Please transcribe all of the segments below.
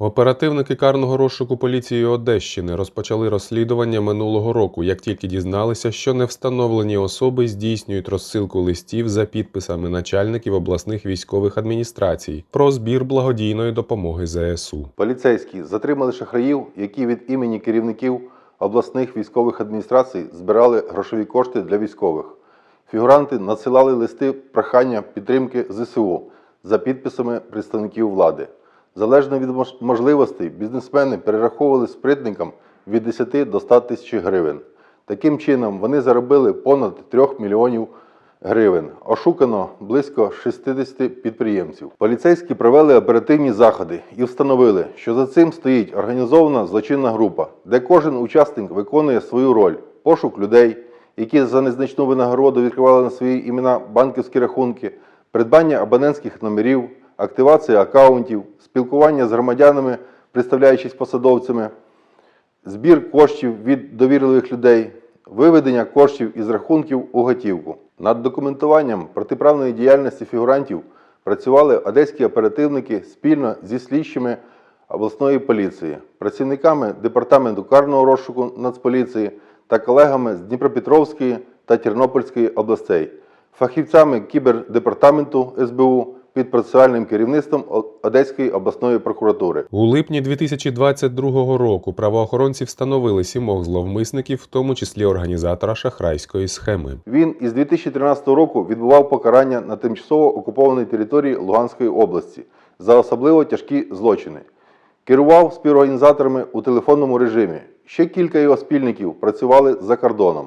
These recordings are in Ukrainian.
Оперативники карного розшуку поліції Одещини розпочали розслідування минулого року, як тільки дізналися, що невстановлені особи здійснюють розсилку листів за підписами начальників обласних військових адміністрацій про збір благодійної допомоги ЗСУ. Поліцейські затримали шахраїв, які від імені керівників обласних військових адміністрацій збирали грошові кошти для військових. Фігуранти надсилали листи прохання підтримки ЗСУ за підписами представників влади. Залежно від можливостей, бізнесмени перераховували спритникам від 10 до 100 тисяч гривень. Таким чином, вони заробили понад 3 мільйонів гривень. Ошукано близько 60 підприємців. Поліцейські провели оперативні заходи і встановили, що за цим стоїть організована злочинна група, де кожен учасник виконує свою роль пошук людей, які за незначну винагороду відкривали на свої імена банківські рахунки, придбання абонентських номерів, активація акаунтів, спілкування з громадянами, представляючись посадовцями, збір коштів від довірливих людей, виведення коштів із рахунків у готівку. Над документуванням протиправної діяльності фігурантів працювали одеські оперативники спільно зі слідчими обласної поліції, працівниками департаменту карного розшуку Нацполіції та колегами з Дніпропетровської та Тернопільської областей, фахівцями кібердепартаменту СБУ під процесуальним керівництвом Одеської обласної прокуратури. У липні 2022 року правоохоронці встановили сімох зловмисників, в тому числі організатора шахрайської схеми. Він із 2013 року відбував покарання на тимчасово окупованій території Луганської області за особливо тяжкі злочини. Керував співорганізаторами у телефонному режимі. Ще кілька його спільників працювали за кордоном.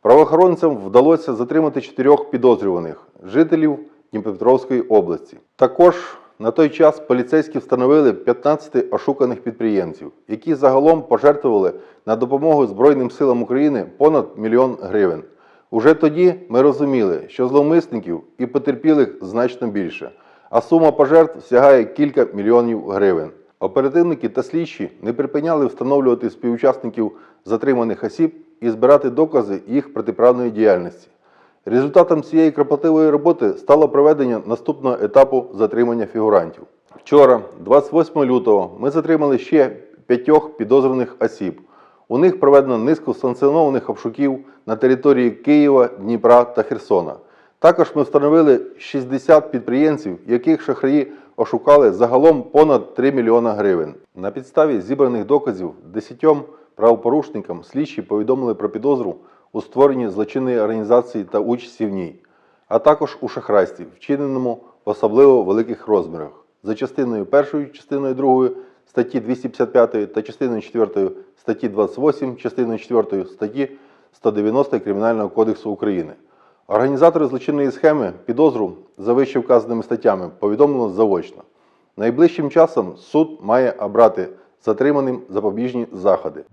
Правоохоронцям вдалося затримати чотирьох підозрюваних жителів Дніпропетровської області. Також на той час поліцейські встановили 15 ошуканих підприємців, які загалом пожертвували на допомогу Збройним силам України понад мільйон гривень. Уже тоді ми розуміли, що зловмисників і потерпілих значно більше, а сума пожертв сягає кілька мільйонів гривень. Оперативники та слідчі не припиняли встановлювати співучасників затриманих осіб і збирати докази їх протиправної діяльності. Результатом цієї кропотливої роботи стало проведення наступного етапу затримання фігурантів. Вчора, 28 лютого, ми затримали ще п'ятьох підозрюваних осіб. У них проведено низку санкціонованих обшуків на території Києва, Дніпра та Херсона. Також ми встановили 60 підприємців, яких шахраї ошукали загалом понад 3 мільйона гривень. На підставі зібраних доказів 10 правопорушникам слідчі повідомили про підозру у створенні злочинної організації та участі в ній, а також у шахрайстві, вчиненому в особливо великих розмірах за частиною 1, частиною 2 статті 255 та частиною 4 статті 28, частиною 4 статті 190 Кримінального кодексу України. Організатори злочинної схеми підозру за вище вказаними статтями повідомлено заочно. Найближчим часом суд має обрати затриманим запобіжні заходи.